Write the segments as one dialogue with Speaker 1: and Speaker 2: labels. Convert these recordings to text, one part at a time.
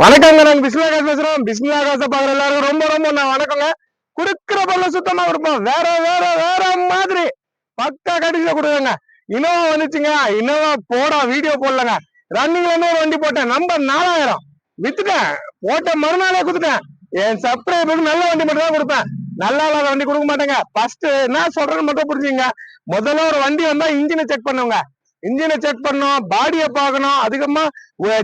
Speaker 1: வணக்கங்க நாங்க பிஸ்மிலா காசு பேசுறோம் பிஸ்மிலா காசை பாக்குற எல்லாருக்கும் ரொம்ப ரொம்ப நான் வணக்கங்க. குடுக்கிற பொருள் சுத்தமா இருப்போம் வேற வேற வேற மாதிரி பக்கா கடிச்சு கொடுக்குங்க இனோவா வந்துச்சுங்க இனோவா போடா வீடியோ போடலங்க. ரன்னிங்ல இருந்து ஒரு வண்டி போட்டேன். நம்பர் நாலாயிரம். வித்துட்டேன். போட்ட மறுநாளே கொடுத்துட்டேன். என் சப்ஸ்கிரைபருக்கு நல்ல வண்டி மட்டும் தான் கொடுப்பேன். நல்லா இல்லாத வண்டி கொடுக்க மாட்டேங்க. ஃபர்ஸ்ட் என்ன சொல்றேன்னு மட்டும் புரிஞ்சுங்க முதல்ல ஒரு வண்டி வந்தா இன்ஜினை செக் பண்ணுங்க. இன்ஜினை செக் பண்ணணும் பாடியை பார்க்கணும். அதிகமா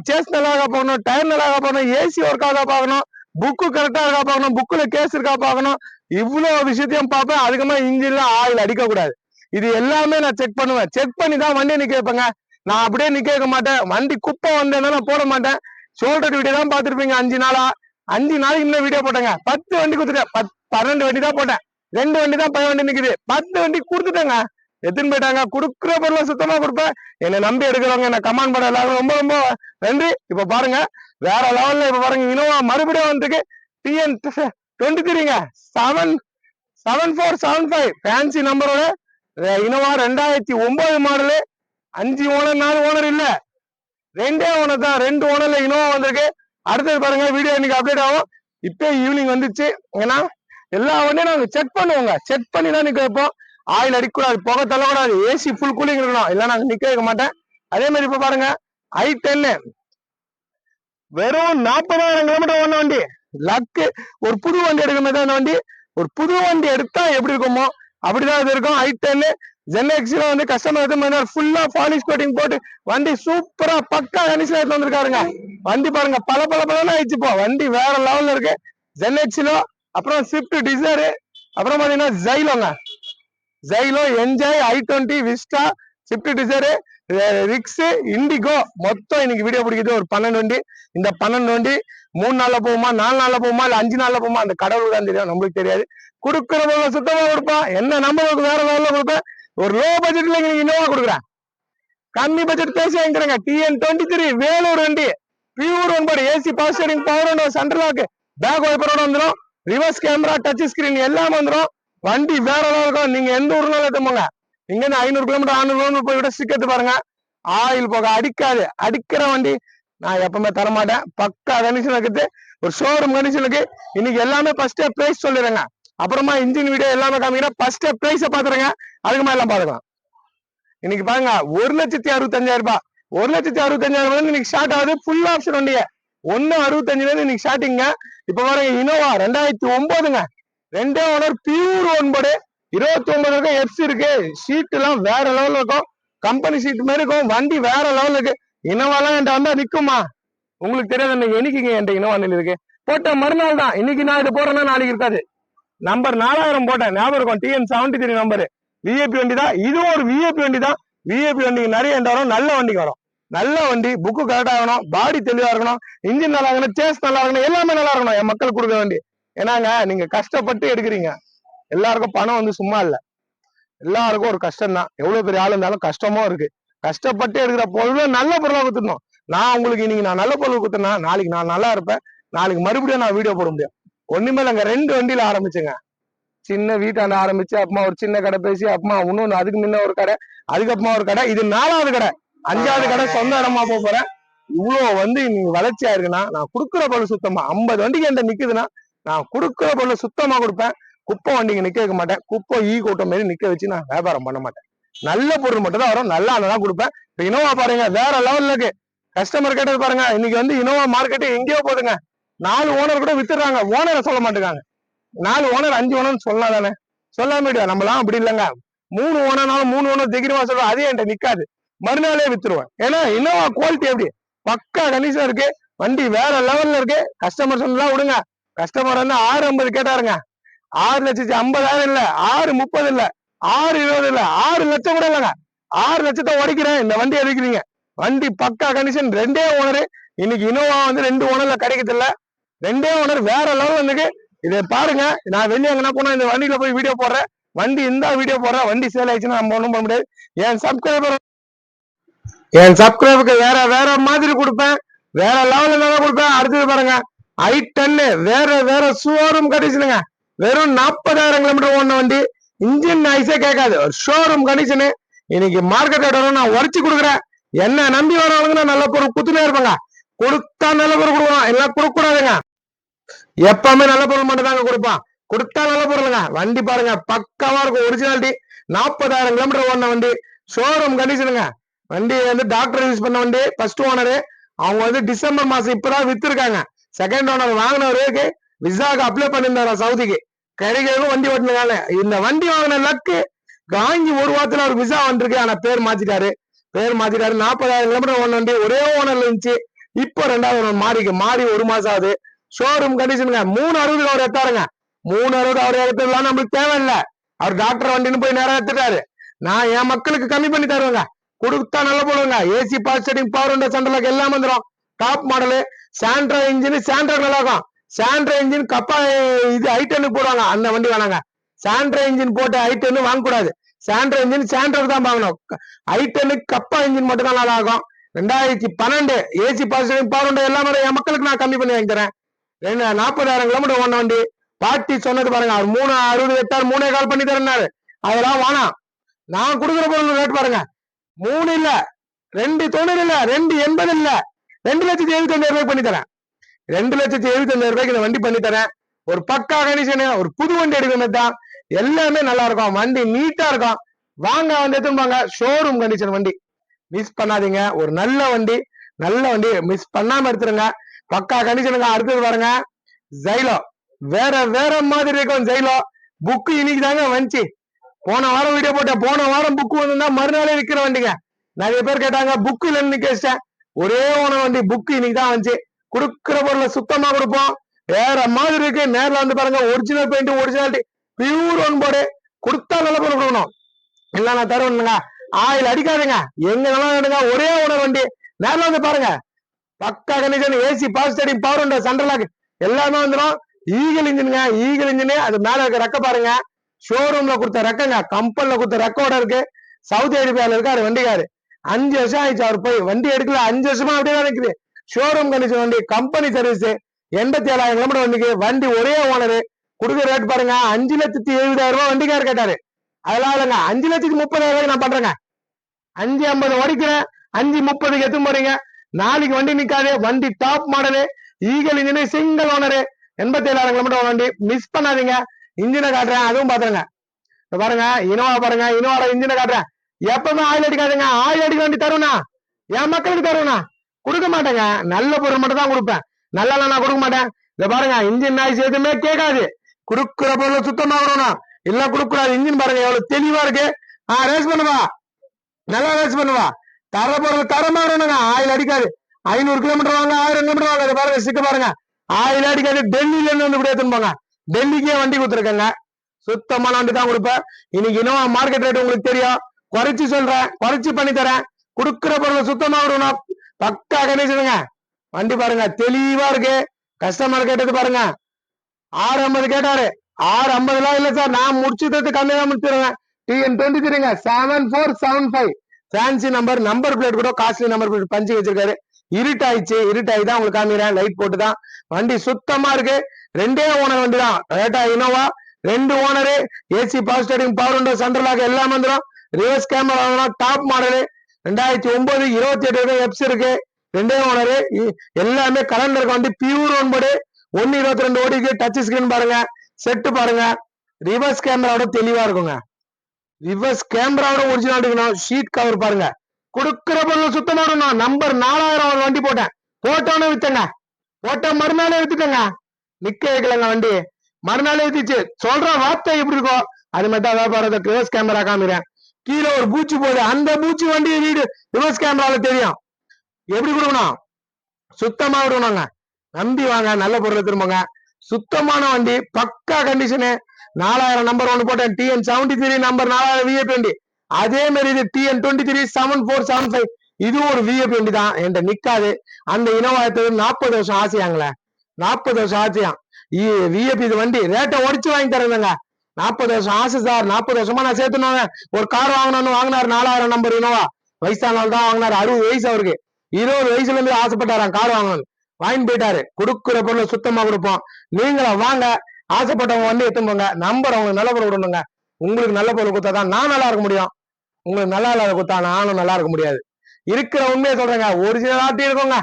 Speaker 1: சேஸ் நல்லா பார்க்கணும் டயர் நல்லா பார்க்கணும் ஏசி ஒர்க் ஆகா பார்க்கணும் புக்கு கரெக்டா இருக்கா பார்க்கணும் புக்கில் கேஸ் இருக்கா பார்க்கணும் இவ்வளவு விஷயத்தையும் பார்ப்பேன். அதிகமா இன்ஜின்ல ஆயில் அடிக்க கூடாது இது எல்லாமே நான் செக் பண்ணுவேன். செக் பண்ணி தான் வண்டியை நிக்க வைப்பேங்க. நான் அப்படியே நிக்க வைக்க மாட்டேன். வண்டி குப்பை வந்தேன்னா நான் போட மாட்டேன். ஷோல்டர் வீடியோ தான் பார்த்துருப்பீங்க அஞ்சு நாளா. அஞ்சு நாளைக்கு இன்னும் வீடியோ போட்டேங்க. பத்து வண்டி கொடுத்துட்டேன். பத் பன்னெண்டு வண்டி தான் போட்டேன். ரெண்டு வண்டி தான் பய வண்டி நிக்குது. பத்து வண்டி கொடுத்துட்டேங்க. எத்தின்னு போயிட்டாங்க? கொடுக்குற பொருளை சுத்தமா கொடுப்பேன் என்னை நம்பி எடுக்கிறவங்க என்ன கமாண்ட் பண்ண எல்லாரும் ரொம்ப ரொம்ப நன்றி. இப்ப பாருங்க வேற லெவல்ல இப்ப பாருங்க இனோவா மறுபடியும் வந்துருக்கு. TN twenty த்ரீங்க seven seven four seven five fancy நம்பரோட இனோவா ரெண்டாயிரத்தி ஒன்பது மாடலு அஞ்சு ஓனர் நாலு ஓனர் இல்ல. ரெண்டே ஓனர் தான் ரெண்டு ஓனர்ல இனோவா வந்திருக்கு. அடுத்தது பாருங்க வீடியோ இன்னைக்கு அப்டேட் ஆகும். இப்போ ஈவினிங் வந்துச்சு. ஏன்னா எல்லா வண்டியும் நாங்க செக் பண்ணுவோங்க. செக் பண்ணி தான் நிக்க வைப்போம். ஆயில் அடிக்கக்கூடாது புகை தள்ளக்கூடாது ஏசி ஃபுல் கூலிங் இருக்கணும். இல்ல நாங்க நிக்க வைக்க மாட்டேன். அதே மாதிரி இப்ப பாருங்க ஐ டென்னு வெறும் நாற்பதாயிரம் கிலோமீட்டர் ஓடின வண்டி. லக்கு ஒரு புது வண்டி எடுக்கிற மாதிரி தான் வண்டி. ஒரு புது வண்டி எடுத்தா எப்படி இருக்குமோ அப்படிதான் இது இருக்கும். ஐ டென்னு ஜென்எக்ஸ்ல வந்து கஸ்டமர் வந்து ஃபுல்லா பாலிஷ் கோட்டிங் போட்டு வண்டி சூப்பரா பக்கா கணிசம் எடுத்து வந்திருக்காருங்க. வண்டி பாருங்க பல பல பலன்னு ஆயிடுச்சு வண்டி வேற லெவல்ல இருக்கு. ஜென்எக்ஸ்லோ அப்புறம் ஸ்விஃப்ட் டிசைரு அப்புறம் பாத்தீங்கன்னா ஜைலோங்க Xylo Enjoy I twenty Vista Swift Dzire Ritz Indigo மொத்தம் இன்னைக்கு வீடியோ பிடிக்குது ஒரு பன்னெண்டு வண்டி. இந்த பன்னெண்டு வண்டி மூணு நாளில் போகுமா நாலு நாளில் போகுமா இல்லை அஞ்சு நாளில் போகுமா? அந்த கடவுளுக்கு தான் தெரியும். நம்மளுக்கு தெரியாது. கொடுக்குற சுத்தமாக சுத்தமா கொடுப்பான் என்ன நம்மளுக்கு வேற லெவல்ல கொடுப்பேன் ஒரு லோ பட்ஜெட்ல நீங்க இன்னோவா கொடுக்குறேன் கம்மி பட்ஜெட் பேசி வாங்கிக்கிறேங்க டிஎன் டுவெண்ட்டி த்ரீ வேலூர் வண்டி. பியூர் ஒன்பது ஏசி பவர் ஸ்டேரிங் பவர் ஒன்று சென்ட்ரல் லாக் பேக் ஒய்பரோட வந்துடும் ரிவர்ஸ் கேமரா டச் ஸ்கிரீன் எல்லாம் வந்துடும் வண்டி வேற ஏதாவது இருக்கும் நீங்க எந்த ஊர்னாலும் எடுத்துமோங்க இங்க இருந்து ஐநூறு கிலோமீட்டர் ஆறுநூறு கிலோமீட்டர் போய் விட சிக்கத்து பாருங்க. ஆயில் போக அடிக்காது. அடிக்கிற வண்டி நான் எப்பவுமே தரமாட்டேன். பக்கா கண்டிஷன் இருக்குது. ஒரு ஷோரூம் கண்டிஷனுக்கு இன்னைக்கு எல்லாமே ஃபர்ஸ்டே பிரைஸ் சொல்லிடுறேங்க. அப்புறமா இன்ஜின் வீடியோ எல்லாமே காமிக்கிறேன். ஃபர்ஸ்டே பிரைஸை பாத்துருங்க அதுக்கு மேல எல்லாம் பாத்துக்கலாம். இன்னைக்கு பாருங்க. ஒரு லட்சத்தி அறுபத்தஞ்சாயிரம் ரூபாய். ஒரு லட்சத்தி அறுபத்தஞ்சாயிரம் ரூபாய் இன்னைக்கு ஸ்டார்ட் ஆகுது. ஃபுல் ஆப்ஷன் வண்டிய. ஒன்னு அறுபத்தஞ்சுல இருந்து இன்னைக்கு ஸ்டார்டிங்க இப்ப பாருங்க இனோவா ரெண்டாயிரத்தி ஒன்பதுங்க. ரெண்டே ஓனர் பியூர் ஒன்படு இருபத்தி ஒன்பது இருக்கும் எஃப்சி இருக்கு. சீட் எல்லாம் வேற லெவல்ல இருக்கும். கம்பெனி சீட் மாதிரி இருக்கும். வண்டி வேற லெவல்ல இருக்கு இனோவாலாம் என்கிட்ட வந்தா நிக்குமா? உங்களுக்கு தெரியாது இன்னைக்கு என்னைக்குங்க என்கிட்ட இனோவா இருக்கு. போட்ட மறுநாள் தான். இன்னைக்கு நான் இது போறேன்னா நாளைக்கு இருக்காது. நம்பர் நாலாயிரம் போட்டேன். ஞாபகம் இருக்கும். TN seventy three number VAP வண்டி தான். இதுவும் ஒரு விஏபி வண்டி தான். விஏபி வண்டிக்கு நிறைய என்கிட்ட வரும். நல்ல வண்டிக்கு வரும். நல்ல வண்டி. புக்கு கரெக்டா இருக்கணும். பாடி தெளிவாக இருக்கணும். இன்ஜின் நல்லா இருக்கணும். சேஸ் நல்லா இருக்கணும். எல்லாமே நல்லா இருக்கணும். என் மக்கள் கொடுக்க வண்டி. ஏன்னாங்க நீங்க கஷ்டப்பட்டு எடுக்கிறீங்க. எல்லாருக்கும் பணம் வந்து சும்மா இல்ல. எல்லாருக்கும் ஒரு கஷ்டம் தான் எவ்வளவு பெரிய ஆள் இருந்தாலும் கஷ்டமும் இருக்கு. கஷ்டப்பட்டு எடுக்கிற பொருள் நல்ல பொருளா கொடுத்துடணும் நான் உங்களுக்கு இன்னைக்கு நான் நல்ல பொருள் கொடுத்தேன்னா நாளைக்கு நான் நல்லா இருப்பேன். நாளைக்கு மறுபடியும் நான் வீடியோ போட முடியும். ஒண்ணுமே இல்லைங்க ரெண்டு வண்டியில ஆரம்பிச்சுங்க. சின்ன வீட்டாண்ட ஆரம்பிச்சு அப்புறமா ஒரு சின்ன கடை பேசி அப்புறமா இன்னொன்னு அதுக்கு முன்ன ஒரு கடை அதுக்கப்புறமா ஒரு கடை இது நாலாவது கடை. அஞ்சாவது கடை சொந்த இடமா போக போறேன். இவ்வளவு வந்து நீங்க வளர்ச்சியா இருக்குன்னா நான் குடுக்குற பொருள் சுத்தமா ஐம்பது வண்டிக்கு என்கிட்ட நிக்குதுன்னா நான் கொடுக்குற பொருள் சுத்தமா கொடுப்பேன். குப்பை வண்டிங்க நிக்க வைக்க மாட்டேன். குப்பை ஈ கூட்டம் மாரி நிக்க வச்சு நான் வியாபாரம் பண்ண மாட்டேன். நல்ல பொருள் மட்டும் தான் வரும். நல்லா தான் கொடுப்பேன். இப்போ இனோவா பாருங்க வேற லெவல்ல இருக்கு. கஸ்டமர் கேட்டது பாருங்க இன்னைக்கு வந்து இனோவா மார்க்கெட்டு எங்கேயோ போதுங்க. நாலு ஓனர் கூட வித்துறாங்க ஓனரை சொல்ல மாட்டேங்காங்க நாலு ஓனர் அஞ்சு ஓனர் சொல்லலாம் தானே? சொல்ல முடியாது நம்மளாம் அப்படி இல்லைங்க. மூணு ஓனர்னாலும் மூணு ஓனர் திகிரமா சொல்லுவோம் அதே என்கிட்ட நிக்காது. மறுநாளே வித்துருவேன். ஏன்னா இனோவா குவாலிட்டி எப்படி? பக்கா கண்டிஷன் இருக்கு. வண்டி வேற லெவல்ல இருக்கு. கஸ்டமர் சொன்னா விடுங்க. கஸ்டமர் வந்து ஆறு ஐம்பது கேட்டாருங்க. ஆறு லட்சத்தி ஐம்பதாயிரம் இல்ல ஆறு முப்பது இல்ல ஆறு இருபது இல்ல ஆறு லட்சம் கூட இல்லைங்க. ஆறு லட்சத்தை உடைக்கிறேன் இந்த வண்டி எடுக்கிறீங்க வண்டி பக்கா கண்டிஷன் ரெண்டே ஓனர் இன்னைக்கு இனோவா வந்து ரெண்டு ஓனர்ல கிடைக்கிறது இல்ல. ரெண்டே ஓனர் வேற லெவல் வந்துக்கு இதை பாருங்க நான் வெளியே எங்கன்னா போனா இந்த வண்டியில போய் வீடியோ போடுறேன். வண்டி இந்த வீடியோ போடுறேன். வண்டி சேல் ஆயிடுச்சுன்னா நம்ம ஒண்ணும் பண்ண முடியாது. என் சப்ஸ்கிரைபர் என் சப்ஸ்கிரைபருக்கு வேற வேற மாதிரி கொடுப்பேன். வேற லெவல்ல தான் கொடுப்பேன். அடுத்தது பாருங்க ஐ டென்னு வேற வேற ஷோரூம் கண்டிஷனுங்க வெறும் நாற்பதாயிரம் கிலோமீட்டர் ஓடின வண்டி இன்ஜின் நாய்ஸே கேட்காது. ஒரு ஷோரூம் கண்டிஷனு இன்னைக்கு மார்க்கெட் நான் உடச்சு கொடுக்குறேன். என்ன நம்பி வரவங்க நல்ல பொருள் குத்துனே இருப்பாங்க. கொடுத்தா நல்ல பொருள் கொடுக்கணும் எல்லாம் கொடுக்க கூடாதுங்க எப்பவுமே நல்ல பொருள் மட்டும் தாங்க கொடுப்பான். கொடுத்தா நல்ல பொருளுங்க வண்டி பாருங்க பக்காவா இருக்கும் ஒரிஜினாலிட்டி நாற்பதாயிரம் கிலோமீட்டர் ஓடின வண்டி ஷோரூம் கண்டிஷனுங்க வண்டி வந்து டாக்டர் யூஸ் பண்ண வண்டி ஃபர்ஸ்ட் ஓனரு அவங்க வந்து டிசம்பர் மாசம் இப்பதான் வித்திருக்காங்க. செகண்ட் ஓனர் வாங்கினவருக்கு விசாக்கு அப்ளை பண்ணியிருந்தாரா சவுதிக்கு கிடைக்கிறதும் வண்டி ஓட்டினால இந்த வண்டி வாங்கின லக்கு காஞ்சி ஒரு வாரத்துல அவர் விசா வந்திருக்கு. ஆனா பேர் மாத்திட்டாரு. பேர் மாத்திட்டாரு. நாற்பதாயிரம் கிலோமீட்டர் ஓன வண்டி ஒரே ஓனர்ல இருந்துச்சு. இப்போ ரெண்டாவது ஓனர் மாறிக்கு. மாறி ஒரு மாசம் ஆகுது. ஷோரூம் கண்டிஷனுங்க மூணு அறுபது அவர் எடுத்தாருங்க. மூணு அறுபது அவர் எடுத்ததுலாம் நம்மளுக்கு தேவையில்ல. அவர் டாக்டர் வண்டின்னு போய் நேரம் எடுத்துட்டாரு. நான் என் மக்களுக்கு கம்மி பண்ணி தருவேங்க. கொடுத்தா நல்ல போடுவேங்க. ஏசி பால் செட்டிங் பவர் உண்டா சென்ட்ரலுக்கு எல்லாம் வந்துடும் top model Santro engine Santro நல்லாக்கும் Sandra engine கப்பா இது ஐட்டனுக்கு போடுவாங்க. அந்த வண்டி வேணாங்க. சாண்ட்ரா இன்ஜின் போட்டு ஐட்டன்னு வாங்கக்கூடாது. சாண்ட்ரா இன்ஜின் சாண்ட்ரா தான் வாங்கணும். ஐட்டனுக்கு கப்பா இன்ஜின் மட்டும் தான் நல்லா ஆகும் ரெண்டாயிரத்தி பன்னெண்டு ஏசி பாசிட்டிவ் செட்டிங் எல்லாமே என் மக்களுக்கு நான் கம்மி பண்ணி வாங்கிக்கிறேன் ரெண்டு நாற்பதாயிரம் கிலோமீட்டர் ஓன வண்டி. பாட்டி சொன்னது பாருங்க அவர் மூணு அறுபது எட்டார் மூணே கால் பண்ணி தரேன்னாரு. அதெல்லாம் வேணாம். நான் கொடுக்குற பொருள் ரேட் பாருங்க. மூணு இல்ல ரெண்டு தொண்ணூறு இல்ல ரெண்டு எண்பது இல்லை. ரெண்டு லட்சத்தி எழுபத்தி அஞ்சாயிரம் பண்ணி தரேன். ரெண்டு லட்சத்தி எழுபத்தி அஞ்சாயிரம் ரூபாய்க்கு இந்த வண்டி பண்ணி தரேன். ஒரு பக்கா கண்டிஷனு ஒரு புது வண்டி எடுக்கணும் தான் எல்லாமே நல்லா இருக்கும். வண்டி நீட்டா இருக்கும். வாங்க வந்து எடுத்துன்னு ஷோரூம் கண்டிஷன் வண்டி. மிஸ் பண்ணாதீங்க. ஒரு நல்ல வண்டி. நல்ல வண்டி. மிஸ் பண்ணாம எடுத்துருங்க. பக்கா கண்டிஷனுங்க அடுத்தது பாருங்க. ஜைலோ வேற வேற மாதிரி இருக்கும் ஜைலோ புக்கு இன்னைக்கு தாங்க வந்துச்சு. போன வாரம் வீடியோ போட்டேன். போன வாரம் புக்கு வந்திருந்தா மறுநாளே விற்கிற வண்டிங்க. நிறைய பேர் கேட்டாங்க புக்கு இல்லைன்னு கேட்டேன். ஒரே ஓன வண்டி புக்கு இன்னைக்கு தான் வந்துச்சு. கொடுக்குற பொருளை சுத்தமா கொடுப்போம். வேற மாதிரி இருக்கு. நேரில் வந்து பாருங்க original paint originality pure one board கொடுத்தா நல்ல பொருள் கொடுக்கணும். இல்ல நான் தருவேனுங்க ஆயில் அடிக்காதுங்க. எங்க நல்லா வேணுங்க ஒரே உணவு வண்டி. நேரில் வந்து பாருங்க. பக்கா condition AC pass stadium power உண்டு சென்ட்ரலாக் எல்லாமே வந்துடும். ஈகல் இன்ஜினுங்க ஈகல் இன்ஜினு அது மேல இருக்க ரெக்க பாருங்க. ஷோரூம்ல கொடுத்த ரெக்கங்க. கம்பெனில கொடுத்த ரெக்கோட இருக்கு. சவுத் அரேபியால இருக்காரு வண்டிக்காரு. அஞ்சு வருஷம் ஆயிடுச்சு அவர் போய். வண்டி எடுக்கல. அஞ்சு வருஷமா அப்படியே தான் ஷோரூம் கண்டிஷன் வண்டி கம்பெனி சர்வீஸ் எண்பத்தி ஏழாயிரம் கிலோமீட்டர் வண்டிக்கு. வண்டி ஒரே ஓனரு கொடுக்குற ரேட் பாருங்க. அஞ்சு லட்சத்தி எழுபதாயிரம் ரூபாய் வண்டிக்காரு கேட்டாரு. அதெல்லாம் இல்லைங்க. அஞ்சு லட்சத்தி முப்பதாயிரம் ரூபாய்க்கு நான் பண்றேங்க. அஞ்சு ஐம்பது ஓடிக்கிறேன். அஞ்சு முப்பதுக்கு எத்தும் போறீங்க. நாளைக்கு வண்டி நிக்காது. வண்டி top model Eagle engine single owner எண்பத்தி ஏழாயிரம் கிலோமீட்டர் வண்டி. மிஸ் பண்ணாதீங்க. இன்ஜினை காட்டுறேன். அதுவும் பாத்துருங்க பாருங்க. இனோவா பாருங்க. இனோவா இன்ஜினை காட்டுறேன். எப்பவுமே ஆயில் அடிக்காதுங்க ஆயில் அடிக்க வேண்டி தருவனா என் மக்களுக்கு தருவனா கொடுக்க மாட்டேங்க. நல்ல பொருள் மட்டும் தான் கொடுப்பேன். நல்லா நான் கொடுக்க மாட்டேன். இத பாருங்க இன்ஜின் நாய்ஸ் எதுவுமே கேட்காது. குடுக்குற பொருள் சுத்தமா வரணும் இல்ல கொடுக்கூடாது இன்ஜின் பாருங்க எவ்வளவு தெளிவா இருக்கு. ஆ ரேஸ் பண்ணுவா நல்லா ரேஸ் பண்ணுவா தர பொருள் தரமா வரணுங்க ஆயில் அடிக்காது. ஐநூறு கிலோமீட்டர் வாங்க ஆயிரம் கிலோமீட்டர் வாங்க. இதை பாருங்க சிக்க பாருங்க. ஆயில் அடிக்காது. டெல்லியில இருந்து வந்து இப்படி எடுத்துன்னு போங்க. டெல்லிக்கே வண்டி கொடுத்துருக்கேங்க. சுத்தமான வண்டி தான் கொடுப்பேன். இன்னைக்கு இன்னும் மார்க்கெட் ரேட் உங்களுக்கு தெரியும். குறைச்சு சொல்றேன் குறைச்சு பண்ணி தரேன். கொடுக்குற பொருளை சுத்தமா விடணும். பக்கா கணேசனுங்க வண்டி பாருங்க தெளிவா இருக்கு. கஸ்டமர் கேட்டது பாருங்க. ஆறு ஐம்பது கேட்டாரு. ஆறு ஐம்பதுலாம் இல்ல சார் நான் முடிச்சுட்டு கம்மி தான் முடிச்சிருவேன். TN twenty த்ரீங்க seven four seven five fancy number number plate கூட காஸ்ட்லி நம்பர் பிளேட் பஞ்சு வச்சிருக்காரு. இருட்டாயிடுச்சு. இருட்டாயி தான் உங்களுக்கு காமிக்கிறேன். லைட் போட்டு தான் வண்டி சுத்தமா இருக்கு. ரெண்டே ஓனர் வண்டி தான் டொயோட்டா இனோவா ரெண்டு owner. AC power steering power window சென்ட்ரலாக எல்லாம் வந்துடும் ரிவர்ஸ் கேமரா டாப் மாடலு ரெண்டாயிரத்தி ஒன்பது இருபத்தி எட்டு எப்ஸ் இருக்கு. ரெண்டே ஓனரு எல்லாமே கலண்டருக்கு வண்டி பியூர் ஒன்பது ஒன்னு இருபத்தி ரெண்டு ஓடிக்கு டச் ஸ்கிரீன் பாருங்க. செட்டு பாருங்க. ரிவர்ஸ் கேமராவோட தெளிவா இருக்குங்க. ரிவர்ஸ் கேமராவோட ஒரிஜினல் எடுக்கணும் ஷீட் கவர் பாருங்க. கொடுக்கிற பொருள் சுத்தமா இருக்கணும். நம்பர் நாலாயிரம் வண்டி போட்டேன். போட்டோன்னு வித்தங்க. போட்ட மறுநாளே வித்துட்டேங்க நிக்க வைக்கலங்க வண்டி. மறுநாளே வித்துச்சு. சொல்ற வார்த்தை எப்படி இருக்கோ அது மட்டும் தான் வியாபாரத்தை ரிவர்ஸ் கேமரா காமிக்கிறேன். கீழே ஒரு பூச்சி போகுது. அந்த பூச்சி வண்டி வீடு. ரிவர்ஸ் கேமரால தெரியும். எப்படி கொடுக்கணும்? சுத்தமா விடணுங்க நம்பி வாங்க. நல்ல பொருளை திரும்புங்க சுத்தமான வண்டி. பக்கா கண்டிஷனு நாலாயிரம் நம்பர் ஒன்று போட்டேன். டிஎன் செவன்டி த்ரீ நம்பர் நாலாயிரம் விஏபி வண்டி. அதே மாதிரி இது TN twenty three seven four seven five இதுவும் ஒரு விஏபி வண்டி தான். என்கிட்ட நிக்காது. அந்த இனோவா எடுத்தது நாற்பது வருஷம் ஆசையாங்களே. நாற்பது வருஷம் ஆசையாம். விஏபி இது வண்டி. ரேட்டை உடச்சு வாங்கி தரேங்க நாற்பது வருஷம் ஆசை சார். நாற்பது வருஷமா நான் சேர்த்துனோங்க ஒரு கார் வாங்கணும்னு வாங்கினார் நாலாயிரம் நம்பர் இனோவா வயசானால் தான் வாங்கினார். அறுபது வயசு அவருக்கு. இருபது வயசுல இருந்து ஆசைப்பட்டாராம் கார் வாங்கணும் வாங்கி போயிட்டாரு. கொடுக்குற பொருளை சுத்தமா கொடுப்போம். நீங்களும் வாங்க. ஆசைப்பட்டவங்க வந்து எடுத்துன்னு போங்க. நம்பர் அவங்களுக்கு நல்ல பொருள் விடணுங்க உங்களுக்கு நல்ல பொருள் கொடுத்தா தான் நான் நல்லா இருக்க முடியும். உங்களுக்கு நல்லா இல்லாத கொடுத்தா நானும் நல்லா இருக்க முடியாது. இருக்கிற உண்மையை சொல்றேங்க. ஒரிஜினலாட்டி இருக்கோங்க.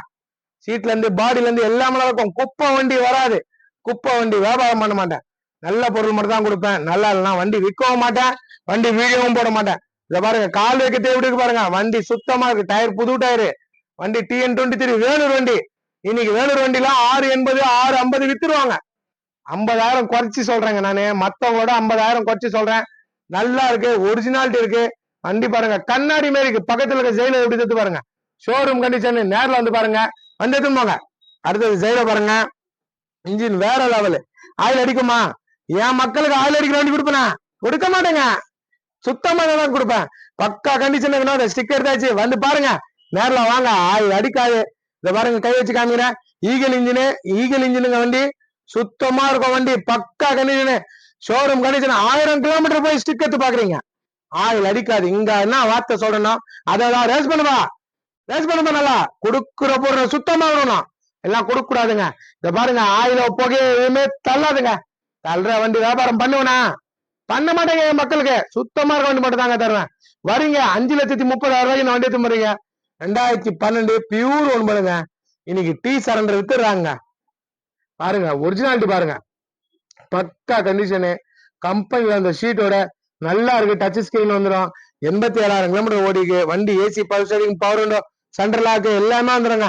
Speaker 1: சீட்ல இருந்து பாடியில இருந்து எல்லாமே நல்லா இருக்கும் குப்பை வண்டி வராது. குப்பை வண்டி வியாபாரம் பண்ண மாட்டேன். நல்ல பொருள் மட்டும் தான் கொடுப்பேன். நல்லா இல்லைனா வண்டி விற்கவும் மாட்டேன் வண்டி வீடியோவும் போட மாட்டேன். இதை பாருங்க கால் வைக்கத்தே எப்படி இருக்கு பாருங்க. வண்டி சுத்தமா இருக்கு. டயர் புது டயரு. வண்டி டிஎன் டுவெண்ட்டி த்ரீ வேலூர் வண்டி. இன்னைக்கு வேலூர் வண்டிலாம் ஆறு எண்பது ஆறு ஐம்பது வித்துருவாங்க. ஐம்பதாயிரம் குறைச்சி சொல்றேங்க நானு. மத்தவங்களோட ஐம்பதாயிரம் குறைச்சி சொல்றேன். நல்லா இருக்கு ஒரிஜினாலிட்டி இருக்கு. வண்டி பாருங்க கண்ணாடி மாரி இருக்கு. பக்கத்துல இருக்க ஜெயில எப்படி எடுத்து பாருங்க. ஷோரூம் கண்டிஷன் நேரில் வந்து பாருங்க. வந்து எடுத்துன்னு போங்க. அடுத்தது ஜெயில பாருங்க. இன்ஜின் வேற லெவலு ஆயில் அடிக்குமா? என் மக்களுக்கு ஆயில் அடிக்கிற வண்டி கொடுப்பேனா? கொடுக்க மாட்டேங்க. சுத்தமாக தான் கொடுப்பேன். பக்கா கண்டிஷன் அந்த ஸ்டிக்கர் தாச்சு. வந்து பாருங்க. நேரில் வாங்க. ஆயில் அடிக்காது. இதை பாருங்க கை வச்சு காமிக்கிறேன். ஈகல் இன்ஜினு ஈகல் இன்ஜினுங்க வண்டி. சுத்தமா இருக்கும் வண்டி. பக்கா கண்டிஷனு ஷோரூம் கண்டிஷன் ஆயிரம் கிலோமீட்டர் போய் ஸ்டிக் எடுத்து பாக்குறீங்க. ஆயில் அடிக்காது. இங்க என்ன வார்த்தை சொல்லணும்? அதான் ரேஸ் பண்ணுவா ரேஸ் பண்ணுவா நல்லா? கொடுக்குற பொருள் சுத்தமா வரணும் எல்லாம் கொடுக்க கூடாதுங்க இத பாருங்க. ஆயில புகையுமே தள்ளாதுங்க. தள்ளுற வண்டி வியாபாரம் பண்ணுவனா? பண்ண மாட்டேங்க என் மக்களுக்கு. சுத்தமா இருக்க வண்டி மட்டும் தாங்க தருவேன். வரீங்க அஞ்சு லட்சத்தி முப்பதாயிரம் ரூபாய்க்கு நான் வண்டி எடுத்து போறீங்க. ரெண்டாயிரத்தி பன்னெண்டு பியூர் ஒன்பதுங்க இன்னைக்கு டீ சரண்டர் வித்துறாங்க பாருங்க ஒரிஜினாலிட்டி பாருங்க. பக்கா கண்டிஷனு கம்பெனி அந்த ஷீட்டோட நல்லா இருக்கு டச் ஸ்கிரீன் வந்துடும் எண்பத்தி ஏழாயிரம் கிலோமீட்டர் ஓடிக்கு வண்டி AC power steering power window centre lock எல்லாமே வந்துருங்க.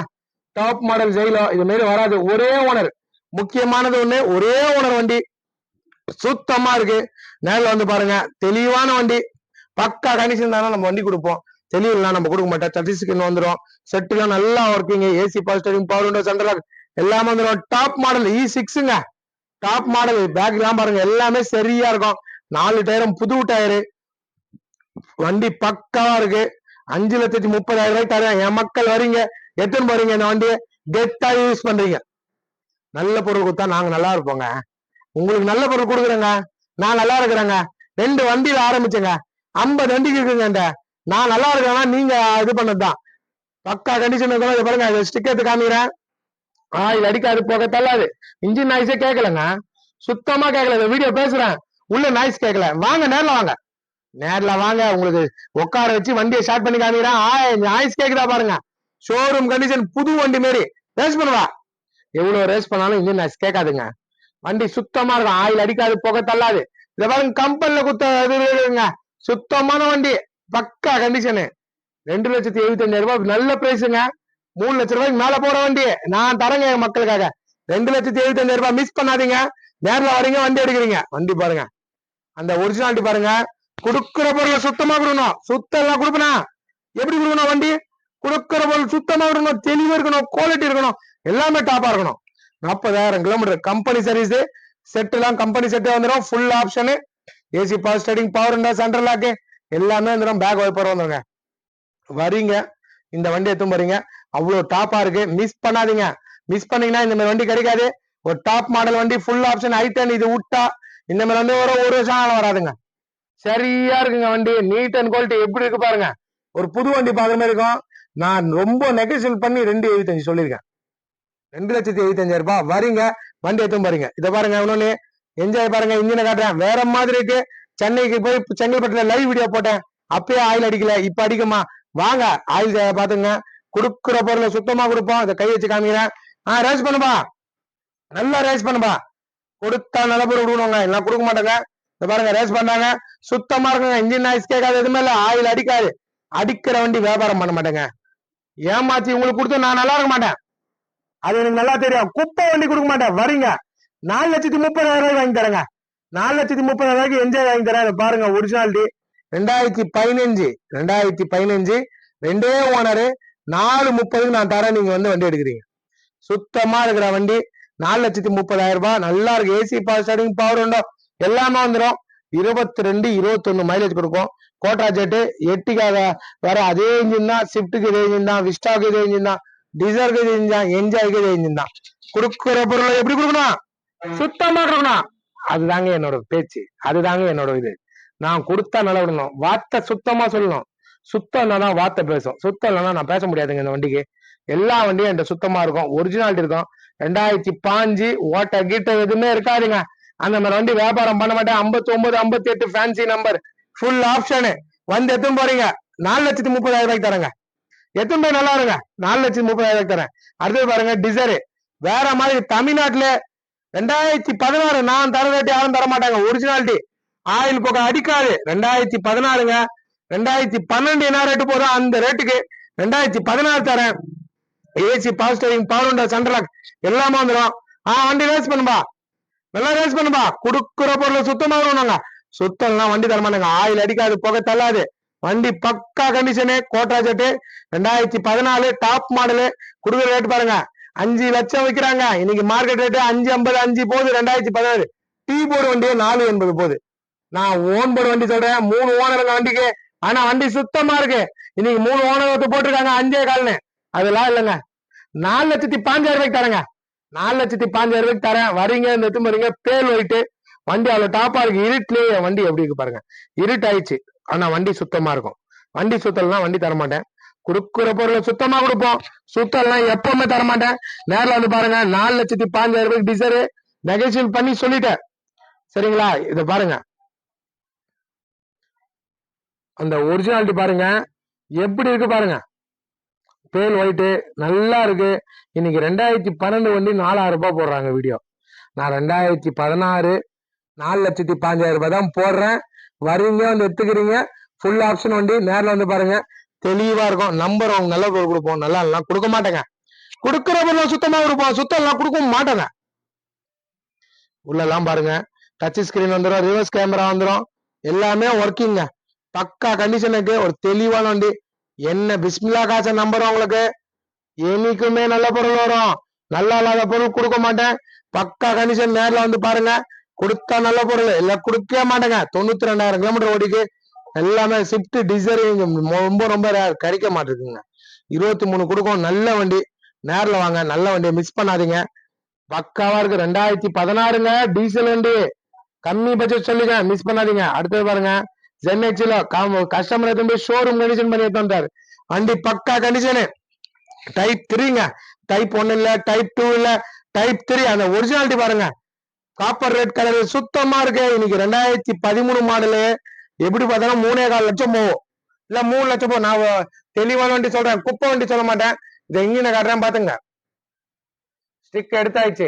Speaker 1: டாப் மாடல் ஜெயிலோ இது மாரி வராது. ஒரே ஓனர் முக்கியமானது ஒண்ணு ஒரே ஓனர் வண்டி. சுத்தமா இருக்கு. நேரில் வந்து பாருங்க. தெளிவான வண்டி. பக்கா கண்டிஷன் தானே நம்ம வண்டி கொடுப்போம். தெளிவுலாம் நம்ம கொடுக்க மாட்டோம். டச் வந்துடும் செட்டுலாம் நல்லா working AC power steering power window central lock எல்லாமே வந்துடும் டாப் மாடல் இ e சிக்ஸுங்க டாப் மாடல் பேக்லாம் பாருங்க. எல்லாமே சரியா இருக்கும். நாலு டயரும் புது டயரு வண்டி பக்காவா இருக்கு. அஞ்சு லட்சத்தி முப்பதாயிரம் ரூபாய் தரேன் என் மக்கள் வரீங்க. எத்தனை போறீங்க இந்த வண்டியை? கெட்டா யூஸ் பண்றீங்க. நல்ல பொருள் கொடுத்தா நாங்க நல்லா இருப்போங்க. உங்களுக்கு நல்ல பொருள் கொடுக்குறேங்க. நான் நல்லா இருக்கிறேங்க. ரெண்டு வண்டியில ஆரம்பிச்சேங்க. ஐம்பது வண்டிக்கு இருக்குங்க நான் நல்லா இருக்கிறேன்னா நீங்க இது பண்ணதுதான். பக்கா கண்டிஷன் பாருங்க ஸ்டிக்கர் காமிக்கிறேன். ஆயில் அடிக்காது போக தள்ளாது. இன்ஜின் நாய்ஸே கேட்கலங்க. சுத்தமா கேட்கல இந்த வீடியோ பேசுறேன். உள்ள நாய்ஸ் கேட்கல. வாங்க நேர்ல வாங்க. நேர்ல வாங்க உங்களுக்கு உட்கார வச்சு வண்டியை ஸ்டார்ட் பண்ணி காமிக்கிறேன். ஆய் நாய்ஸ் கேக்குதா பாருங்க. ஷோரூம் கண்டிஷன் புது வண்டி மாரி. ரேஸ் பண்ணுவா. எவ்வளவு ரேஸ் பண்ணாலும் இன்ஜின் நாய்ஸ் கேட்காதுங்க. வண்டி சுத்தமா இருக்கும். ஆயில் அடிக்காது புகை தள்ளாது. இத பாருங்க கம்பெனில குத்த இது சுத்தமான வண்டி பக்கா கண்டிஷனு ரெண்டு லட்சத்தி எழுபத்தஞ்சாயிரம் ரூபாய் நல்ல பிரைஸுங்க மூணு லட்ச ரூபாய்க்கு மேல போற வண்டி. நான் தரேங்க என் மக்களுக்காக. ரெண்டு லட்சத்தி எழுபத்தஞ்சாயிரம் ரூபாய் மிஸ் பண்ணாதீங்க. நேர்ல வரீங்க வண்டி எடுக்கிறீங்க. வண்டி பாருங்க. அந்த ஒரிஜினாலிட்டி பாருங்க. கொடுக்குற பொருளை சுத்தமா கொடுக்கணும். சுத்தம் எல்லாம் கொடுப்பனா? எப்படி கொடுக்கணும் வண்டி? கொடுக்குற பொருள் சுத்தமா இருக்கணும் தெளிவா இருக்கணும் குவாலிட்டி இருக்கணும். எல்லாமே டாப்பா இருக்கணும். நாற்பதாயிரம் கிலோமீட்டர் கம்பெனி சர்வீஸ் செட் எல்லாம் கம்பெனி செட்டே வந்துடும் full option AC power steering power window central lock எல்லாமே வந்துடும் பேக் வைப்பர் வந்துருங்க. வரீங்க இந்த வண்டி எடுத்து வரீங்க அவ்வளோ டாப்பா இருக்கு. மிஸ் பண்ணாதீங்க. மிஸ் பண்ணீங்கன்னா இந்த மாதிரி வண்டி கிடைக்காது. ஒரு டாப் மாடல் வண்டி ஃபுல் ஆப்ஷன் ஐட்டன் இது விட்டா இந்த மாதிரி வந்து ஒரு ஒரு வருஷம் ஆனாலும் வராதுங்க. சரியா இருக்குங்க வண்டி. நீட் அண்ட் குவாலிட்டி எப்படி இருக்கு பாருங்க. ஒரு புது வண்டி பாக்குற மாதிரி இருக்கும். நான் ரொம்ப நெகோசியல் பண்ணி ரெண்டு எழுபத்தஞ்சு சொல்லியிருக்கேன். ரெண்டு லட்சத்தி எழுபத்தஞ்சாயிரம் ரூபாய். வரீங்க வண்டி எடுத்து பாருங்க இதை பாருங்க இன்னொன்னு. என்ஜாய் பாருங்க இன்ஜினை காட்டுறேன். வேற மாதிரி இருக்கு. சென்னைக்கு போய் செங்கல்பட்டுல லைவ் வீடியோ போட்டேன். அப்பயே ஆயில் அடிக்கல இப்ப அடிக்குமா? வாங்க ஆயில் பாத்துங்க கொடுக்குற பொருளை சுத்தமா கொடுப்போம். இதை கை வச்சு காமிக்கிறேன். ஆஹ் ரேஸ் பண்ணுப்பா. நல்லா ரேஸ் பண்ணுப்பா. கொடுத்தா நல்ல பொருள் விடுவாங்க எல்லாம் கொடுக்க மாட்டாங்க. இந்த பாருங்க ரேஸ் பண்ணாங்க சுத்தமா இருக்குங்க. இன்ஜின் நாய்ஸ் கேட்காது எதுவுமே இல்ல. ஆயில் அடிக்காது. அடிக்கிற வண்டி வியாபாரம் பண்ண மாட்டேங்க. ஏமாத்தி உங்களுக்கு கொடுத்து நான் நல்லா இருக்க மாட்டேன். அது எனக்கு நல்லா தெரியும். குப்பை வண்டி கொடுக்க மாட்டேன். வரீங்க. நாலு லட்சத்தி முப்பதாயிரம் ரூபாய் வாங்கி தரேங்க. நாலு லட்சத்தி முப்பதாயிரம் ரூபாய்க்கு என்ஜாய் வாங்கி தரேன். பாருங்க ஒரிஜினாலிட்டி ரெண்டாயிரத்தி பதினஞ்சு ரெண்டாயிரத்தி பதினஞ்சு ரெண்டே ஓனரு நாலு முப்பதுக்கு நான் தரேன். நீங்க வந்து வண்டி எடுக்கிறீங்க. சுத்தமா இருக்கிற வண்டி. நாலு லட்சத்தி முப்பதாயிரம் ரூபாய். நல்லா இருக்கு. ஏசி பவர் ஸ்டார்டிங் பவர் உண்டோ? எல்லாமே வந்துடும் இருபத்தி ரெண்டு இருபத்தொன்னு மைலேஜ் கொடுக்கும். கோட்ரா ஜெட்டு எட்டிக்காக வேற அதே இன்ஜின் தான். ஸ்விஃப்ட்டுக்கு இதே இன்ஜின் தான். விஸ்டாக்கு இதே இன்ஜின் தான். டிசர்வ் செஞ்சான் இன்ஜின் தான் என்ஜாய்க்கு இதே தான். கொடுக்குற பொருளை எப்படி கொடுக்கணும்? சுத்தமா கொடுக்கணும். அதுதாங்க என்னோட பேச்சு. அதுதாங்க என்னோட இது. நான் கொடுத்தா நல்லா விடணும். வார்த்தை சுத்தமா சொல்லணும். சுத்தம் இல்லைன்னா வார்த்தை பேசும். சுத்தம் இல்லைன்னா நான் பேச முடியாதுங்க இந்த வண்டிக்கு. எல்லா வண்டியும் என்கிட்ட சுத்தமா இருக்கும். ஒரிஜினாலிட்டி இருக்கும். ரெண்டாயிரத்தி பாஞ்சு ஓட்ட கீட்ட எதுவுமே இருக்காதுங்க. அந்த மாதிரி வண்டி வியாபாரம் பண்ண மாட்டேன். ஐம்பத்தி ஒன்பது ஐம்பத்தி எட்டு ஃபேன்சி நம்பர் ஃபுல் ஆப்ஷனு வந்து எத்தனை போறீங்க. நாலு லட்சத்தி முப்பதாயிரம் ரூபாய்க்கு தரேங்க. எத்தனை பேர் நல்லா இருங்க? நாலு லட்சத்தி முப்பதாயிரம் தரேன். அடுத்தது பாருங்க டிசரு வேற மாதிரி தமிழ்நாட்டுல ரெண்டாயிரத்தி பதினாறு நான் தர யாரும் தர மாட்டாங்க. ஒரிஜினாலிட்டி ஆயில் போக அடிக்காது. ரெண்டாயிரத்தி பதினாறுங்க. ரெண்டாயிரத்தி பன்னெண்டு என்ன ரேட்டு போதும் அந்த ரேட்டுக்கு ரெண்டாயிரத்தி பதினாறு தரேன். ஏசி பவர் ஸ்டேரிங் பவர் உண்டா சென்ட்ரலாக் எல்லாமே வந்துடும் ஆ வண்டி ரேஸ் பண்ணுப்பா நல்லா ரேஸ் பண்ணுப்பா கொடுக்குற பொருள் சுத்தமா வருவாங்க சுத்தம்லாம் வண்டி தர மாட்டாங்க ஆயில் அடிக்காது புகை தள்ளாது. வண்டி பக்கா கண்டிஷனு கோட்ரா செட்டு ரெண்டாயிரத்தி பதினாலு டாப் மாடலு கொடுக்குற ரேட் பாருங்க. அஞ்சு லட்சம் விற்கிறாங்க இன்னைக்கு மார்க்கெட் ரேட்டு அஞ்சு ஐம்பது அஞ்சு போகுது ரெண்டாயிரத்தி பதினாறு. டீ போர்டு வண்டியே நாலு எண்பது போகுது. நான் ஓன் போர்டு வண்டி சொல்றேன். மூணு ஓனர் வண்டிக்கு. ஆனா வண்டி சுத்தமா இருக்கு. இன்னைக்கு மூணு ஓனர் ஒருத்தர் போட்டிருக்காங்க அஞ்சே கால்னு. அதெல்லாம் இல்லைங்க. நாலு லட்சத்தி பாஞ்சாயிரம் ரூபாய்க்கு தரேங்க. நாலு லட்சத்தி பாஞ்சாயிரம் ரூபாய்க்கு தரேன். வரீங்க இந்த எத்து வரீங்க பேர் வைட்டு வண்டி அவ்வளவு டாப்பா இருக்கு. இருட்டுலயே வண்டி எப்படி இருக்கு பாருங்க. இருட்டாயிடுச்சு. ஆனா வண்டி சுத்தமா இருக்கும். வண்டி சுத்தல்னா வண்டி தர மாட்டேன் கொடுக்குற பொருளை சுத்தமா கொடுப்போம். சுத்தம்லாம் எப்பவுமே தர மாட்டேன் நேர்ல வந்து பாருங்க நாலு லட்சத்தி பாஞ்சாயிரம் ரூபாய்க்கு டீசரு நெகோசியேட் பண்ணி சொல்லிட்டேன். சரிங்களா? இத பாருங்க. அந்த ஒரிஜினாலிட்டி பாருங்க. எப்படி இருக்கு பாருங்க. பேல் ஒயிட்டு நல்லா இருக்கு. இன்னைக்கு ரெண்டாயிரத்தி பன்னெண்டு வண்டி நாலாயிரம் ரூபாய் போடுறாங்க வீடியோ நான் ரெண்டாயிரத்தி பதினாறு நாலு லட்சத்தி பாஞ்சாயிரம் ரூபாய் தான் போடுறேன். வரீங்க வந்து எடுத்துக்கிறீங்க. ஃபுல் ஆப்ஷன் வண்டி நேரில் வந்து பாருங்க. தெளிவா இருக்கும். நம்பர் அவங்க நல்ல பொருள் கொடுப்போம். நல்லா எல்லாம் கொடுக்க மாட்டேங்க. கொடுக்குற பொருள் சுத்தமா கொடுப்போம். சுத்தம் எல்லாம் கொடுக்க மாட்டேங்க. உள்ளெல்லாம் பாருங்க. டச் ஸ்கிரீன் வந்துடும் ரிவர்ஸ் கேமரா வந்துடும் எல்லாமே ஒர்க்கிங்க பக்கா கண்டிஷனுக்கு ஒரு தெளிவான வண்டி. என்ன பிஸ்மில்லா காச நம்பர் உங்களுக்கு? என்னைக்குமே நல்ல பொருள் வரும். நல்லா இல்லாத பொருள் கொடுக்க மாட்டேன். பக்கா கண்டிஷன் நேரில் வந்து பாருங்க. கொடுத்தா நல்ல பொருள். இல்ல கொடுக்கவே மாட்டேங்க. தொண்ணூத்தி ரெண்டாயிரம் கிலோமீட்டர் ஓடிக்கு எல்லாமே ஸ்விஃப்ட் டிசைர் ரொம்ப ரொம்ப ரேர் கிடைக்க மாட்டேங்குங்க இருபத்தி மூணு கொடுக்கும். நல்ல வண்டி. நேரில் வாங்க. நல்ல வண்டியை மிஸ் பண்ணாதீங்க. பக்காவா இருக்கு. ரெண்டாயிரத்தி பதினாறுங்க டீசல் வண்டி. கம்மி பட்ஜெட் சொல்லுங்க. மிஸ் பண்ணாதீங்க. அடுத்தது பாருங்க. ஜென்ஹெச்ல கஸ்டமர் எடுத்து போய் ஷோரூம் கண்டிஷன் பண்ணி எடுத்து வந்தாரு. வண்டி பக்கா கண்டிஷனு டைப் த்ரீங்க டைப் ஒன்னு இல்ல டைப் டூ இல்ல டைப் த்ரீ அந்த ஒரிஜினாலிட்டி பாருங்க. காப்பர் ரெட் கலர் சுத்தமா இருக்கு. இன்னைக்கு ரெண்டாயிரத்தி பதிமூணு மாடலு எப்படி பார்த்தாலும் மூணே கால் லட்சம் போகும். இல்ல மூணு லட்சம் போகும். நான் தெளிவான வண்டி சொல்றேன். குப்பை வண்டி சொல்ல மாட்டேன். இதை இன்ஜினை காட்டுறேன் பாத்துங்க. ஸ்டிக் எடுத்தாச்சு.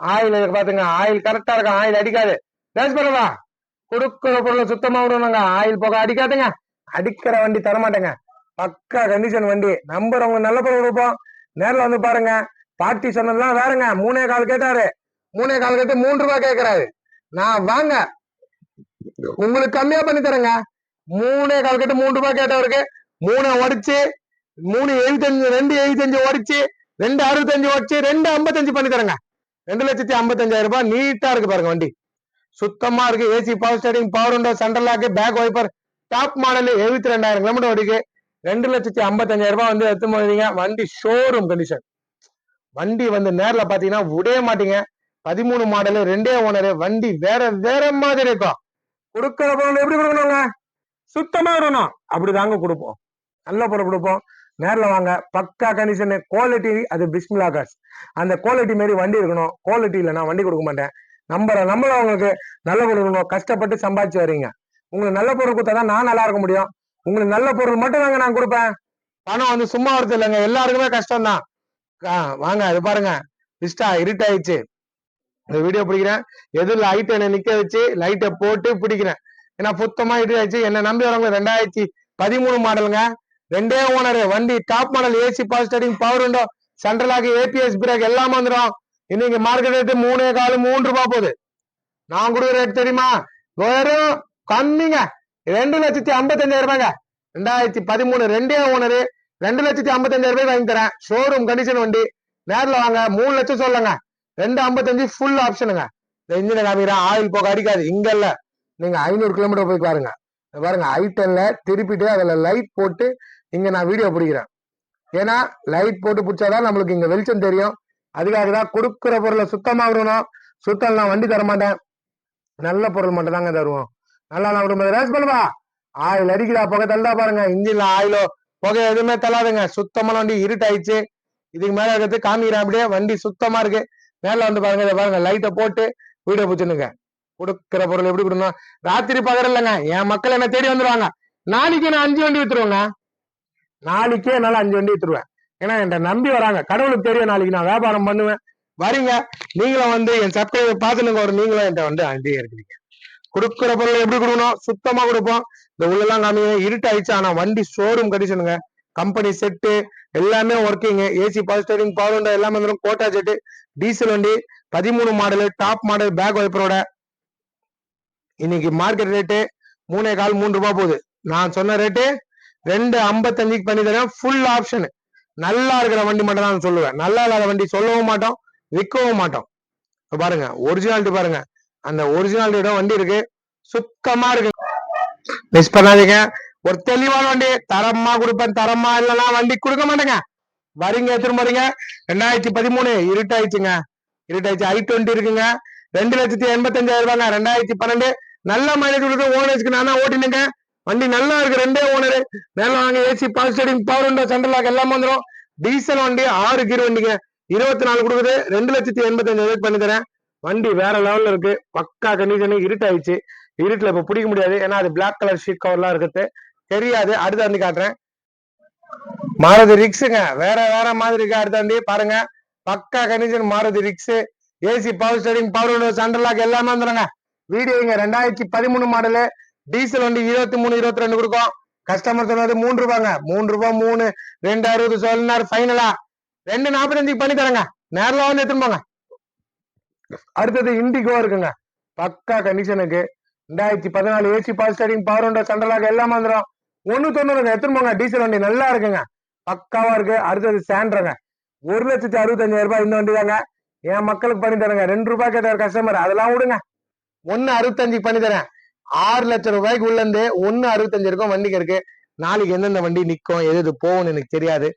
Speaker 1: ஆயில் பாத்துங்க. ஆயில் கரெக்டா இருக்கும் ஆயில் அடிக்காது. பேஸ் பண்ணவா? கொடுக்குற பொருள் சுத்தமா விடணுங்க. ஆயில் போக அடிக்காதுங்க. அடிக்கிற வண்டி தர மாட்டேங்க பக்கா கண்டிஷன் வண்டி. நம்பர் நல்ல பொருள் கொடுப்போம். நேரில் வந்து பாருங்க. பாட்டி சொன்னதெல்லாம் வேறங்க. மூணே கால் கேட்டாரு. மூணே கால் கட்டு மூன்று ரூபாய் கேட்கறாரு நான் வாங்க. உங்களுக்கு கம்மியா பண்ணி தரேங்க. மூணே கால் கட்டு மூணு ரூபாய் கேட்டவருக்கு மூணை உடைச்சு மூணு எழுபத்தஞ்சு ரெண்டு எழுபத்தஞ்சு உடைச்சு ரெண்டு அறுபத்தஞ்சு உடைச்சு ரெண்டு ஐம்பத்தஞ்சு பண்ணி தரேங்க. ரெண்டு லட்சத்தி ஐம்பத்தஞ்சாயிரம் ரூபாய் நீட்டா இருக்கு பாருங்க வண்டி. சுத்தமா இருக்கு. AC power steering power window central lock back wiper top model எழுபத்தி ரெண்டாயிரம் கிலோமீட்டர் ஓடிக்கு. ரெண்டு லட்சத்தி ஐம்பத்தஞ்சாயிரம் ரூபாய் வந்து எடுத்து போவீங்க வண்டி ஷோரூம் கண்டிஷன் வண்டி வந்து நேரில் பார்த்தீங்கன்னா விடவே மாட்டீங்க. பதிமூணு மாடலு ரெண்டே ஓனரு வண்டி வேற வேற மாதிரி இருக்கும் கொடுக்கிற பொருள் எப்படி கொடுக்கணுங்க? சுத்தமா இருக்கணும். அப்படிதாங்க கொடுப்போம். நல்ல பொருள் கொடுப்போம். நேர்ல வாங்க. பக்கா கண்டிஷன் குவாலிட்டி அது பிஸ்மிலா காஸ் அந்த குவாலிட்டி மாரி வண்டி இருக்கணும். குவாலிட்டி இல்லைன்னா வண்டி கொடுக்க மாட்டேன். நம்புற நம்மள உங்களுக்கு நல்ல பொருள் கொடுக்கணும். கஷ்டப்பட்டு சம்பாதிச்சு வரீங்க. உங்களுக்கு நல்ல பொருள் கொடுத்தா தான் நான் நல்லா இருக்க முடியும். உங்களுக்கு நல்ல பொருள் மட்டும் தாங்க நான் கொடுப்பேன். பணம் வந்து சும்மா வருது இல்லைங்க. எல்லாருக்குமே கஷ்டம் தான் வாங்க அது பாருங்க. இஷ்டா இருட்டாயிடுச்சு. வீடியோ பிடிக்கிறேன். எதிரில் லைட் என்ன நிக்க வச்சு லைட்டை போட்டு பிடிக்கிறேன். ஏன்னா சுத்தமா இருட்டாயிடுச்சு என்ன நம்பி வரவங்க ரெண்டாயிரத்தி பதிமூணு மாடலுங்க. ரெண்டே ஓனரு வண்டி top model AC power steering power window central ஆகி ஏபிஎஸ் பிரேக் எல்லாம் வந்துடும் இன்னைக்கு மார்க்கெட் ரேட்டு மூணே காலு மூன்று ரூபா போகுது. நான் கொடுக்குற ரேட் தெரியுமா? வெறும் கம்மிங்க. ரெண்டு லட்சத்தி ஐம்பத்தஞ்சாயிரம் ரூபாய்ங்க. ரெண்டாயிரத்தி பதிமூணு ரெண்டே ஓனரு ரெண்டு லட்சத்தி ஐம்பத்தஞ்சாயிரம் ரூபாய் வாங்கி தரேன். ஷோரூம் கண்டிஷன் வண்டி. நேரில் வாங்க. மூணு லட்சம் சொல்லுங்க. ரெண்டு ஐம்பத்தஞ்சு ஃபுல் ஆப்ஷனுங்க இந்த இன்ஜினை காமிக்கிறேன் ஆயில் போக அடிக்காது. இங்க இல்ல. நீங்க ஐநூறு கிலோமீட்டர் போய் பாருங்க. இத பாருங்க ஐட்டன்ல திருப்பிட்டு அதுல லைட் போட்டு இங்க நான் வீடியோ பிடிக்கிறேன். ஏன்னா லைட் போட்டு பிடிச்சாதான் நம்மளுக்கு இங்க வெளிச்சம் தெரியும். அதுக்காக தான் கொடுக்குற பொருளை சுத்தமா விடணும் சுத்தம் நான் வண்டி தர மாட்டேன். நல்ல பொருள் மட்டும் தாங்க தருவோம். நல்லா நான் விடும்போது ரேஸ் பண்ணுவா ஆயில் அடிக்குதா புகை தள்ளா பாருங்க. இன்ஜின்ல ஆயிலோ புகை எதுவுமே தள்ளாதுங்க. சுத்தமான வண்டி இருட்டாயிடுச்சு. இதுக்கு மேல இருக்கிறது காமிக்கிறேன் அப்படியே வண்டி சுத்தமா இருக்கு. மேல வந்து பாருங்க இதை பாருங்க லைட்டை போட்டு வீடியோ பிடிச்சுனுங்க கொடுக்குற பொருள் எப்படி கொடுக்கணும் ராத்திரி பகல் இல்லைங்க. என் மக்கள் என்ன தேடி வந்துருவாங்க. நாளைக்கு நான் அஞ்சு வண்டி வித்துருவேங்க. நாளைக்கே என்னால அஞ்சு வண்டி வித்துருவேன். ஏன்னா என்கிட்ட நம்பி வராங்க. கடவுளுக்கு தெரியும் நாளைக்கு நான் வியாபாரம் பண்ணுவேன். வரீங்க. நீங்களும் வந்து என் சப்ஸ்கிரைபர் பார்த்துனுங்க. ஒரு நீங்களும் என்கிட்ட வந்து அண்டியே இருக்கிறீங்க. கொடுக்குற பொருள் எப்படி கொடுக்கணும்? சுத்தமா கொடுப்போம். இந்த உள்ளெல்லாம் காமிங்க. இருட்டு ஆயிடுச்சு ஆனா வண்டி ஷோரூம் கண்டிஷனுங்க கம்பெனி செட்டு எல்லாமே working AC power steering power window எல்லாமே வந்துடும் கோட்டா செட்டு டீசல் வண்டி பதிமூணு மாடல் டாப் மாடல் பேக் வைப்பரோட இன்னைக்கு மார்க்கெட் ரேட்டு மூணே கால் மூணு ரூபாய் போகுது. நான் சொன்ன ரேட்டு ரெண்டு ஐம்பத்தஞ்சுக்கு பண்ணி தரேன். ஃபுல் ஆப்ஷன் நல்லா இருக்கிற வண்டி மட்டும் தான் நான் சொல்லுவேன். நல்லா இல்லாத வண்டி சொல்லவும் மாட்டோம் விற்கவும் மாட்டோம். பாருங்க ஒரிஜினாலிட்டி பாருங்க. அந்த ஒரிஜினாலிட்டியோட வண்டி இருக்கு. சுத்தமா இருக்கு. மிஸ் பண்ணாதீங்க. ஒரு தெளிவான வண்டி. தரமா கொடுப்பேன் தரமா இல்லைன்னா வண்டி கொடுக்க மாட்டேங்க. வரீங்க திரும்ப வரீங்க ரெண்டாயிரத்தி பதிமூணு இருட்டாயிடுச்சுங்க. இருட்டாயிடுச்சு. ஐ டுவெண்ட்டி இருக்குங்க. ரெண்டு லட்சத்தி எண்பத்தஞ்சாயிரம் ரூபாங்க. ரெண்டாயிரத்தி பன்னெண்டு. நல்ல மைலேஜ் கொடுத்து ஓனர்ஸ்க்கு நான் ஓட்டினுங்க. வண்டி நல்லா இருக்கு. ரெண்டே ஓனரு மேல வாங்க AC power steering power window central lock எல்லாம் வந்துடும் டீசல் வண்டி ஆறு கீர் வண்டிங்க. இருபத்தி நாலு கொடுக்குது. ரெண்டு லட்சத்தி எண்பத்தஞ்சாயிரம் பண்ணி தரேன். வண்டி வேற லெவல்ல இருக்கு. பக்கா கண்டிஷன் இருட்டாயிடுச்சு. இருட்டுல இப்ப பிடிக்க முடியாது. ஏன்னா அது பிளாக் கலர் ஷீட் கவர்லாம் இருக்குது தெரியாது. அடுத்த காட்டுறேன். மாருதி ரிக்ஸுங்க. வேற வேற மாதிரி இருக்கு அடுத்த பாருங்க. பக்கா condition Maruti Ritz. AC power steering power window central lock எல்லாமே வந்துருங்க. வீடியோங்க ரெண்டாயிரத்தி பதிமூணு மாடலு டீசல் வண்டி இருபத்தி மூணு இருபத்தி ரெண்டு கொடுக்கும். கஸ்டமர் சொன்னது மூணு ரூபாங்க. மூணு ரூபா மூணு ரெண்டு அறுபது சொல்லினார் ஃபைனலா ரெண்டு நாற்பத்தஞ்சுக்கு பண்ணி தரேங்க. நேரில் வந்து எடுத்துன்னு போங்க. அடுத்தது இண்டிகோ இருக்குங்க. பக்கா கண்டிஷனுக்கு ரெண்டாயிரத்தி பதினாலு AC power steering power window central எல்லாம் எல்லாமே வந்துடும் ஒண்ணு தொண்ணூறுங்க எடுத்துன்னு போங்க? டீசல் வண்டி நல்லா இருக்குங்க. பக்காவா இருக்கு. அடுத்தது சாண்ட்ரங்க. ஒரு லட்சத்தி அறுபத்தஞ்சாயிரம் ரூபாய் இந்த வண்டி தாங்க என் மக்களுக்கு பண்ணி தரேங்க. ரெண்டு ரூபாய் கேட்டார் கஸ்டமர் அதெல்லாம் விடுங்க. ஒன்னு அறுபத்தஞ்சு பண்ணி தரேன். ஆறு லட்சம் ரூபாய்க்கு உள்ள இருந்து ஒன்னு அறுபத்தஞ்சு இருக்கும் வண்டிக்கு இருக்கு. நாளைக்கு எந்தெந்த வண்டி நிற்கும் எது எது போகும்னு எனக்கு தெரியாது.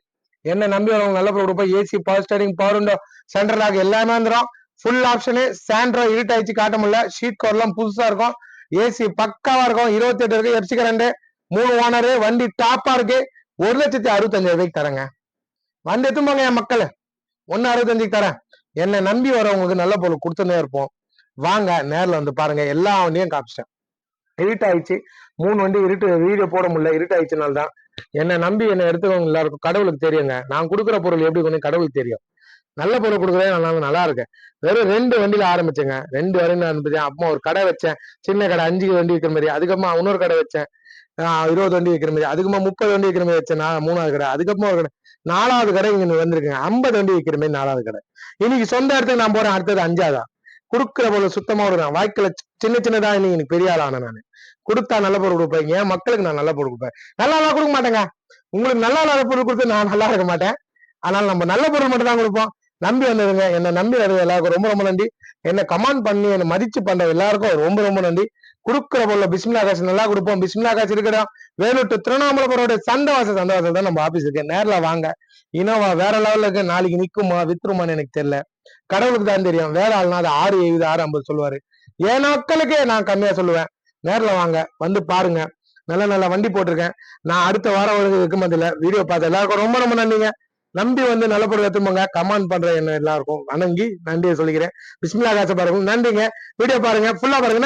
Speaker 1: என்ன நம்பி வரவங்க நல்ல பொருள் கொடுப்போம் AC power steering power window central lock எல்லாமே வந்துடும் ஃபுல் ஆப்ஷனு சாண்ட்ரோ இருட்டாயிடுச்சு காட்ட முடியல. ஷீட் கவர்லாம் புதுசா இருக்கும். ஏசி பக்காவா இருக்கும். இருபத்தி எட்டு இருக்கு எஃப்சி கரண்ட் மூணு ஓனரு வண்டி டாப்பா இருக்கு. ஒரு லட்சத்தி அறுபத்தஞ்சாயிரம் ரூபாய்க்கு தரேங்க. வண்டி எத்தும்பாங்க என் மக்கள்? ஒன்னு அறுபத்தஞ்சுக்கு தரேன். என்னை நம்பி வரவங்களுக்கு நல்ல பொருள் கொடுத்துனே இருப்போம். வாங்க நேரில் வந்து பாருங்க. எல்லா வண்டியும் காமிச்சிட்டேன். இருட்டாயிடுச்சு மூணு வண்டி இருட்டு வீடியோ போட முடியல. இருட்டாயிடுச்சுனால தான் என்னை நம்பி என்னை எடுத்துக்கவங்க எல்லாருக்கும் கடவுளுக்கு தெரியுங்க. நான் கொடுக்குற பொருள் எப்படி கொஞ்சம் கடவுளுக்கு தெரியும். நல்ல பொருள் கொடுக்குறதே நல்லா நல்லா இருக்கேன் வெறும் ரெண்டு வண்டியில ஆரம்பிச்சேங்க. ரெண்டு வரையும் ஆரம்பிச்சேன். அப்புறமா ஒரு கடை வச்சேன். சின்ன கடை அஞ்சு வண்டி விற்கிற மாதிரி. அதுக்கப்புறமா இன்னொரு கடை வச்சேன். இருபது வண்டி விற்கிற மாதிரி அதுக்கப்புறமா முப்பது வண்டி விற்கிற மாதிரி வச்சேன் நான் மூணாவது கடை. அதுக்கப்புறமா ஒரு கடை. நாலாவது கடை இங்க வந்திருக்குங்க ஐம்பது வண்டி விற்கிற மாதிரி நாலாவது கடை. இன்னைக்கு சொந்த இடத்துக்கு நான் போறேன் அடுத்தது அஞ்சாவதா. கொடுக்குற பொருள் சுத்தமா விடுறேன் வாய்க்குல சின்ன சின்னதா இன்னைக்கு எனக்கு பெரிய ஆள் ஆனேன் நான். கொடுத்தா நல்ல பொருள் கொடுப்பேன். ஏன் மக்களுக்கு நான் நல்ல பொருள் கொடுப்பேன்? நல்லா எல்லாம் கொடுக்க மாட்டேங்க. உங்களுக்கு நல்லா இல்லாத பொருள் கொடுத்து நான் நல்லா இருக்க மாட்டேன். ஆனால் நம்ம நல்ல பொருள் மட்டும் தான் கொடுப்போம். நம்பி வந்ததுங்க என்ன நம்பி வந்தது எல்லாருக்கும் ரொம்ப ரொம்ப நன்றி. என்ன கமெண்ட் பண்ணி என்னை மதிச்சு பண்ற எல்லாருக்கும் ரொம்ப ரொம்ப நன்றி. கொடுக்குற போல பிஸ்மிலா காசு நல்லா கொடுப்போம். பிஸ்மிலா காசு இருக்கிற வேலூர் to திருவண்ணாமலைபுரோட சந்தவாசம் சந்தவாசம் தான் நம்ம ஆபீஸ் இருக்கு. நேர்ல வாங்க. இனோவா வேற லெவல்ல இருக்கு. நாளைக்கு நிக்குமா வித்துருமான்னு எனக்கு தெரியல. கடவுளுக்கு தான் தெரியும். வேற ஆள்னா அது ஆறு எழுபது ஆறு ஐம்பது சொல்லுவாரு. ஏன் மக்களுக்கே நான் கம்மியா சொல்லுவேன். நேர்ல வாங்க. வந்து பாருங்க. நல்ல நல்ல வண்டி போட்டிருக்கேன். நான் அடுத்த வாரம் வரைக்கும் வைக்க வீடியோ பார்த்த எல்லாருக்கும் ரொம்ப ரொம்ப நன்றிங்க. நம்பி வந்து நல்ல பொருள் எடுத்துப்போங்க கமெண்ட் பண்ற என்ன எல்லாருக்கும். வணங்கி நன்றியை சொல்லிக்கிறேன். பிஸ்மிலா காசை பாருங்க. நன்றிங்க. வீடியோ பாருங்க. ஃபுல்லா பாருங்க.